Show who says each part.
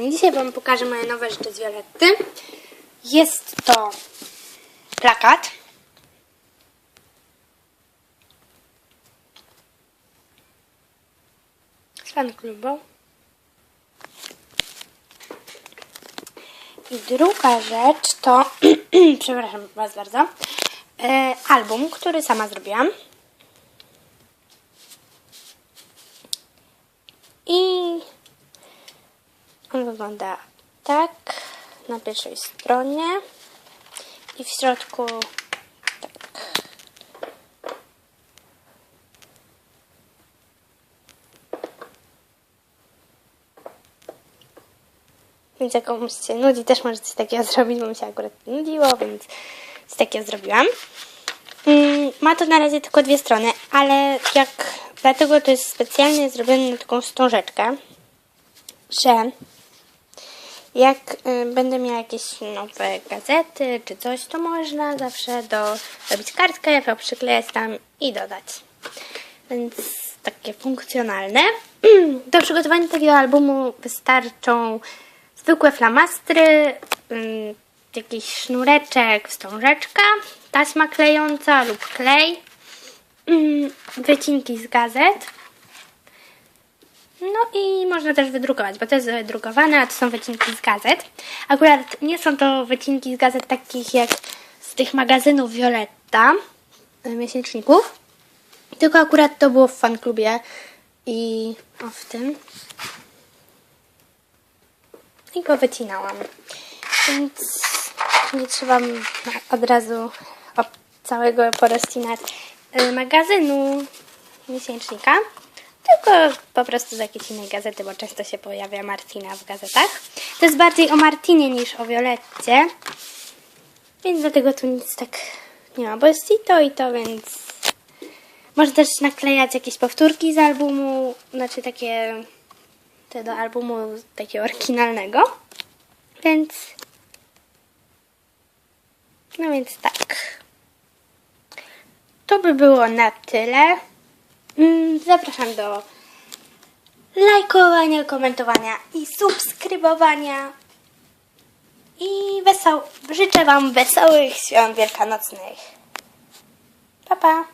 Speaker 1: Dzisiaj Wam pokażę moje nowe rzeczy z Violetty. Jest to plakat. Z fan klubu. I druga rzecz to, przepraszam Was bardzo, e, album, który sama zrobiłam. I on wygląda tak na pierwszej stronie i w środku tak. Więc jak komuś się nudzi, też może coś takiego zrobić, bo mi się akurat nudziło, więc coś takiego zrobiłam. Mm, Ma to na razie tylko dwie strony, ale jak dlatego to jest specjalnie zrobione na taką wstążeczkę, że jak y, będę miała jakieś nowe gazety czy coś, to można zawsze do, robić kartkę, przyklejać tam i dodać. Więc takie funkcjonalne. Do przygotowania takiego albumu wystarczą zwykłe flamastry, ym, jakiś sznureczek, wstążeczka, taśma klejąca lub klej, ym, wycinki z gazet. No i można też wydrukować, bo to jest wydrukowane, a to są wycinki z gazet. Akurat nie są to wycinki z gazet takich jak z tych magazynów Violetta, y, miesięczników, tylko akurat to było w fanklubie i o w tym. I go wycinałam. Więc nie trzeba od razu całego porozcinać y, magazynu miesięcznika, tylko po prostu z jakiejś innej gazety, bo często się pojawia Martina w gazetach. To jest bardziej o Martinie niż o Violetcie, więc dlatego tu nic tak nie ma, bo jest i to i to, więc można też naklejać jakieś powtórki z albumu, znaczy takie te do albumu takiego oryginalnego. Więc no więc tak. To by było na tyle. Mm, Zapraszam do lajkowania, komentowania i subskrybowania. I wesoł, życzę Wam wesołych świąt wielkanocnych. Pa, pa.